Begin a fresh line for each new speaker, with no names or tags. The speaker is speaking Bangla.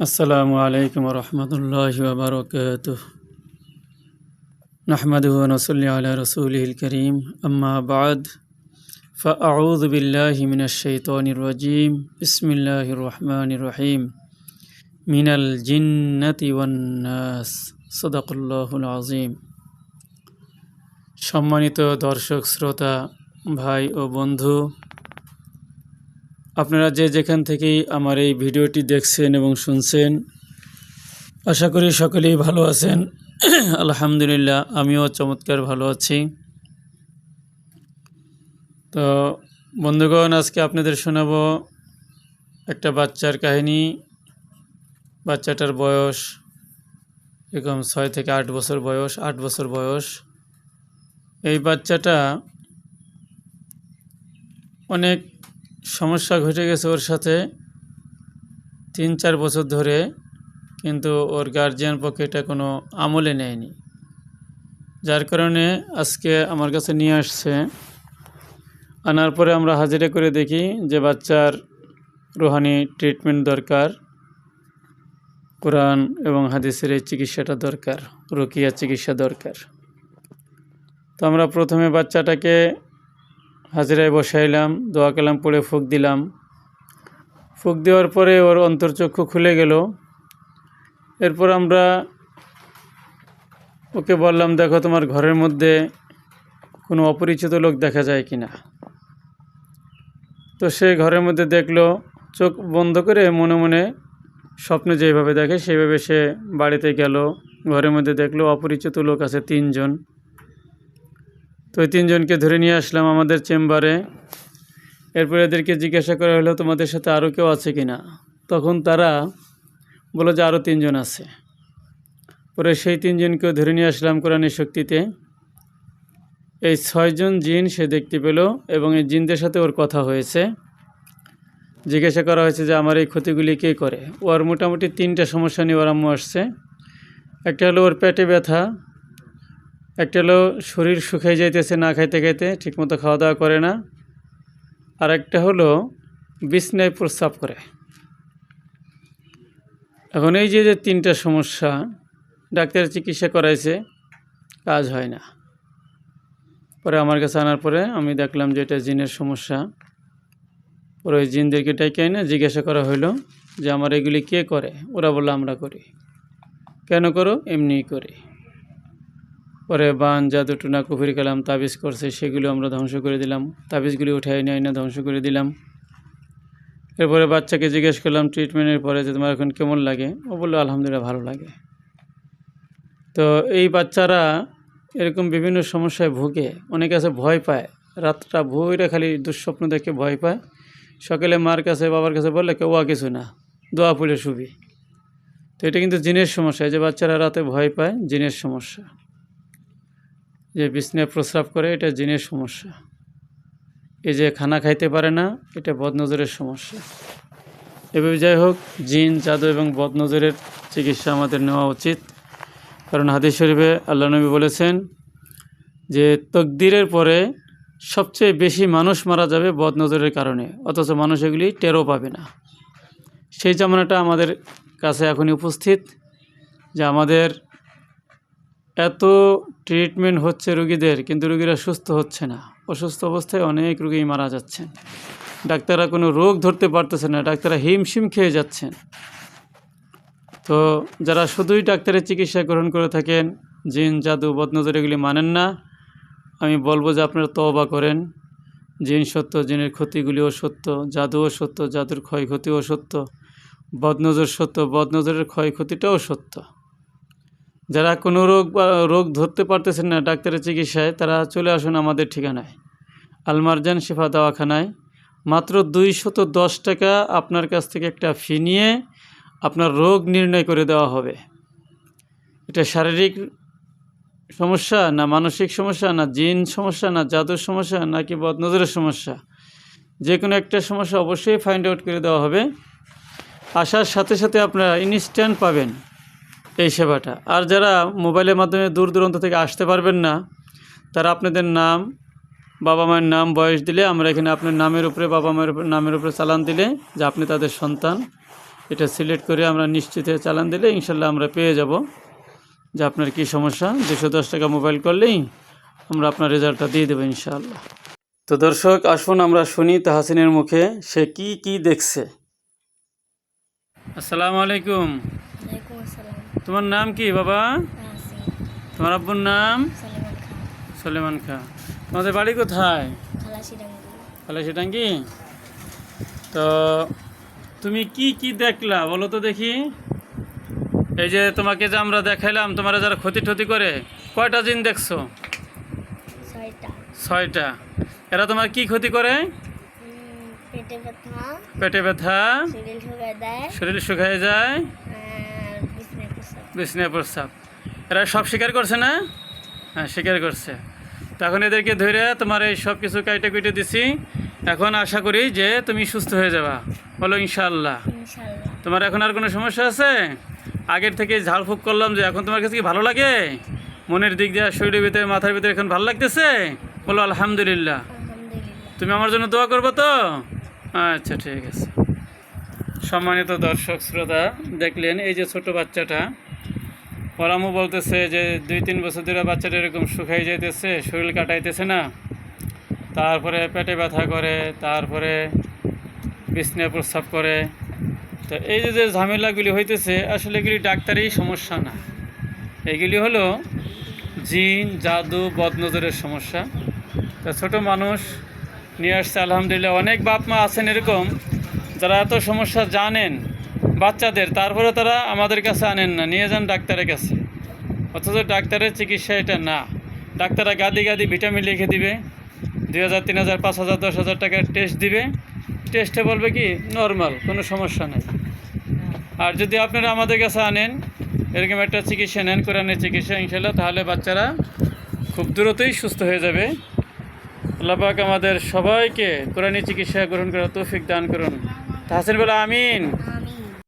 السلام عليكم ورحمة الله وبركاته نحمده ونصلي على رسوله الكريم أما بعد فأعوذ بالله من الشيطان الرجيم بسم الله الرحمن الرحيم من الجنة والناس صدق الله العظيم সম্মানিত দর্শক শ্রোতা ভাই ও বন্ধু আপনারা যে যেখান থেকেই আমার এই ভিডিওটি দেখছেন এবং শুনছেন, আশা করি সকলেই ভালো আছেন। আলহামদুলিল্লাহ, আমিও চমৎকার ভালো আছি। তো বন্ধুগণ, আজকে আপনাদের শোনাব একটা বাচ্চার কাহিনী। বাচ্চাটার বয়স এরকম ছয় থেকে আট বছর বয়স, আট বছর বয়স। এই বাচ্চাটা অনেক সমস্যা ঘটে গেছে ওর সাথে তিন চার বছর ধরে, কিন্তু ওর গার্জিয়ান পক্ষে এটা কোনো আমলে নেয়নি। যার কারণে আজকে আমার কাছে নিয়ে আসছে। আনার পরে আমরা হাজিরা করে দেখি যে বাচ্চার রুহানি ট্রিটমেন্ট দরকার, কোরআন এবং হাদিসের এই চিকিৎসাটা দরকার, রুকিয়া চিকিৎসা দরকার। তো আমরা প্রথমে বাচ্চাটাকে হাজিরায় বসাইলাম, দোয়া কালাম পড়ে ফুক দিলাম। ফুক দেওয়ার পরে ওর অন্তর্চক্ষু খুলে গেল। এরপর আমরা ওকে বললাম, দেখো তোমার ঘরের মধ্যে কোনো অপরিচিত লোক দেখা যায় কি না তো সে ঘরের মধ্যে দেখল, চোখ বন্ধ করে মনে মনে স্বপ্নে যেভাবে দেখে সেইভাবে সে বাড়িতে গেল। ঘরের মধ্যে দেখল অপরিচিত লোক আছে তিনজন। তো ওই তিনজনকে ধরে নিয়ে আসলাম আমাদের চেম্বারে। এরপর এদেরকে জিজ্ঞাসা করা হলো, তোমাদের সাথে আরও কেউ আছে কি না তখন তারা বলল যে আরও তিনজন আছে। পরে সেই তিনজনকেও ধরে নিয়ে আসলাম কোরআনের শক্তিতে। এই ছয়জন জিন সে দেখতে পেল এবং এই জিনদের সাথে ওর কথা হয়েছে। জিজ্ঞাসা করা হয়েছে যে, আমার এই ক্ষতিগুলি কে করে? ওর মোটামুটি তিনটা সমস্যা নিয়ে ওর আম্মু আসছে। একটা হলো ওর পেটে ব্যথা একটা হলো শরীর শুকাই যাইতেছে, না খাইতে খাইতে, ঠিকমতো খাওয়া দাওয়া করে না। আর একটা হলো বিছনায় প্রস্রাব করে। এখন এই যে যে তিনটা সমস্যা, ডাক্তারের চিকিৎসা করাইছে, কাজ হয় না। পরে আমার কাছে আনার পরে আমি দেখলাম যে এটা জিনের সমস্যা। পরে ওই জিনদেরকে ডেকে এনে জিজ্ঞাসা করা হলো যে, আমার এগুলি কে করে? ওরা বলল, আমরা করি। কেন করো? এমনিই করি। পরে বান, জাদু, টুনা, কুফুরি, কালাম, তাবিজ করছে, সেগুলো আমরা ধ্বংস করে দিলাম। তাবিজগুলি উঠে এনে এনে ধ্বংস করে দিলাম। এরপরে বাচ্চাকে জিজ্ঞেস করলাম ট্রিটমেন্টের পরে যে তোমার এখন কেমন লাগে? ও বলল, আলহামদুলিল্লাহ, ভালো লাগে। তো এই বাচ্চারা এরকম বিভিন্ন সমস্যায় ভুগে, অনেকে আছে ভয় পায়। রাতটা ভুইরা খালি দুঃস্বপ্ন দেখে ভয় পায়। সকালে মার কাছে, বাবার কাছে বললে কেউ কিছু না, দোয়া পড়ে শুবি। তো এটা কিন্তু জিনের সমস্যা যে বাচ্চারা রাতে ভয় পায়, জিনের সমস্যা। যে বিছনায় প্রস্রাব করে, এটা জিনের সমস্যা। এই যে খানা খাইতে পারে না, এটা বদনজরের সমস্যা। এভাবে যাই হোক, জিন, জাদু এবং বদনজরের চিকিৎসা আমাদের নেওয়া উচিত। কারণ হাদিস শরীফে আল্লাহ নবী বলেছেন যে, তকদিরের পরে সবচেয়ে বেশি মানুষ মারা যাবে বদনজরের কারণে, অথচ মানুষ এগুলি টেরও পাবে না। সেই জামানাটা আমাদের কাছে এখনই উপস্থিত যে আমাদের এত ট্রিটমেন্ট হচ্ছে রুগীদের, কিন্তু রুগীরা সুস্থ হচ্ছে না। অসুস্থ অবস্থায় অনেক রুগী মারা যাচ্ছেন। ডাক্তাররা কোনো রোগ ধরতে পারতেছে না, ডাক্তাররা হিমশিম খেয়ে যাচ্ছেন। তো যারা শুধুই ডাক্তারের চিকিৎসা গ্রহণ করে থাকেন, জিন, জাদু, বদনজর এগুলি মানেন না। আমি বলব যে আপনারা তবা করেন। জিন সত্য, জিনের ক্ষতিগুলিও সত্য, জাদুও সত্য, জাদুর ক্ষয়ক্ষতিও সত্য, বদনজর সত্য, বদনজরের ক্ষয়ক্ষতিটাও সত্য। যারা কোনো রোগ রোগ ধরতে পারতেছেন না ডাক্তারের চিকিৎসায়, তারা চলে আসুন আমাদের ঠিকানায়। আলমারজান শিফা দাওয়াখানায়। মাত্র দুইশত দশ টাকা আপনার কাছ থেকে একটা ফি নিয়ে আপনার রোগ নির্ণয় করে দেওয়া হবে। এটা শারীরিক সমস্যা না মানসিক সমস্যা না জিন সমস্যা না জাদুর সমস্যা নাকি বদনজরের সমস্যা? যে কোনো একটা সমস্যা অবশ্যই ফাইন্ড আউট করে দেওয়া হবে। আসার সাথে সাথে আপনারা ইনস্ট্যান্ট পাবেন। এই সেবাটা। আর যারা মোবাইলের মাধ্যমে দূর দূরান্ত থেকে আসতে পারবেন না, তারা আপনাদের নাম, বাবা মায়ের নাম, বয়স দিলে আমরা এখানে আপনার নামের উপরে, বাবা মায়ের নামের উপরে চালান দিলে যে আপনি তাদের সন্তান, এটা সিলেক্ট করে আমরা নিশ্চিত হয়ে চালান দিলে ইনশাল্লাহ আমরা পেয়ে যাব যে আপনার কী সমস্যা। দুশো দশ টাকা মোবাইল করলেই আমরা আপনার রেজাল্টটা দিয়ে দেবো ইনশাআল্লাহ। তো দর্শক, আসুন আমরা শুনি তাহাসিনের মুখে সে কি কি দেখছে। আসসালামু আলাইকুম। তোমার নাম কি বাবা? তোমার আব্বুর নাম?
সালেমান
খা তোমাদের বাড়ি কোথায়?
খালাসি ডাঙ্গি
তো তুমি কি কি দেখলা বলো তো দেখি। এই যে তোমাকে যে আমরা দেখাইলাম তোমার যারা ক্ষতি টতি করে কয়টা জিন দেখছ?
ছয়টা।
এরা তোমার কি ক্ষতি করে?
পেটে ব্যথা শরীর শুকায়
যায়।
বিছনায়
প্রস্রাব এরা সব স্বীকার করছে না? হ্যাঁ স্বীকার করছে। তখন এদেরকে ধরে তোমার এই সব কিছু কাইটে কুইটে দিছি। এখন আশা করি যে তুমি সুস্থ হয়ে যাবা। বলো ইনশাআল্লাহ।
ইনশাল্লাহ
তোমার এখন আর কোনো সমস্যা আছে? আগের থেকে ঝাড়ফুঁক করলাম যে এখন তোমার কাছে কি ভালো লাগে? মনের দিক দিয়ে শরীরের ভিতরে মাথার ভিতরে এখন ভালো লাগতেছে? বলো আলহামদুলিল্লাহ।
আলহামদুলিল্লাহ।
তুমি আমার জন্য দোয়া করব তো? আচ্ছা ঠিক আছে। সম্মানিত দর্শক শ্রোতা দেখলেন এই যে ছোট বাচ্চাটা। পরামু বলতেছে যে দুই, তিন বছর ধরে বাচ্চাটা এরকম শুকাই যাইতেছে, শরীর কাটাইতেছে না। তারপরে পেটে ব্যথা করে, তারপরে বিছনায় প্রস্রাব করে। তো এই যে যে ঝামেলাগুলি হইতেছে, আসলে এগুলি ডাক্তারি সমস্যা না। এগুলি হলো জিন, জাদু, বদনজরের সমস্যা। তা ছোটো মানুষ নিয়ে আসছে, আলহামদুলিল্লাহ। অনেক বাপ মা আছেন এরকম, যারা এত সমস্যা জানেন। বাচ্চাদের তারপরে তারা আমাদের কাছে আনেন না, নিয়ে যান ডাক্তারের কাছে। অথচ ডাক্তারের চিকিৎসা এটা না। ডাক্তাররা গাদি গাদি ভিটামিন লিখে দিবে, দুই হাজার, তিন হাজার, পাঁচ হাজার, দশ হাজার টাকার টেস্ট দিবে। টেস্টে বলবে কি নর্মাল কোনো সমস্যা নেই। আর যদি আপনারা আমাদের কাছে আনেন, এরকম একটা চিকিৎসা নেন, কোরআনের চিকিৎসা ইনশাল্লাহ তাহলে বাচ্চারা খুব দ্রুতই সুস্থ হয়ে যাবে। আল্লাহ পাক আমাদের সবাইকে কোরআনী চিকিৎসা গ্রহণ করার তৌফিক দান করুন। তাহসিন বলে
আমিন।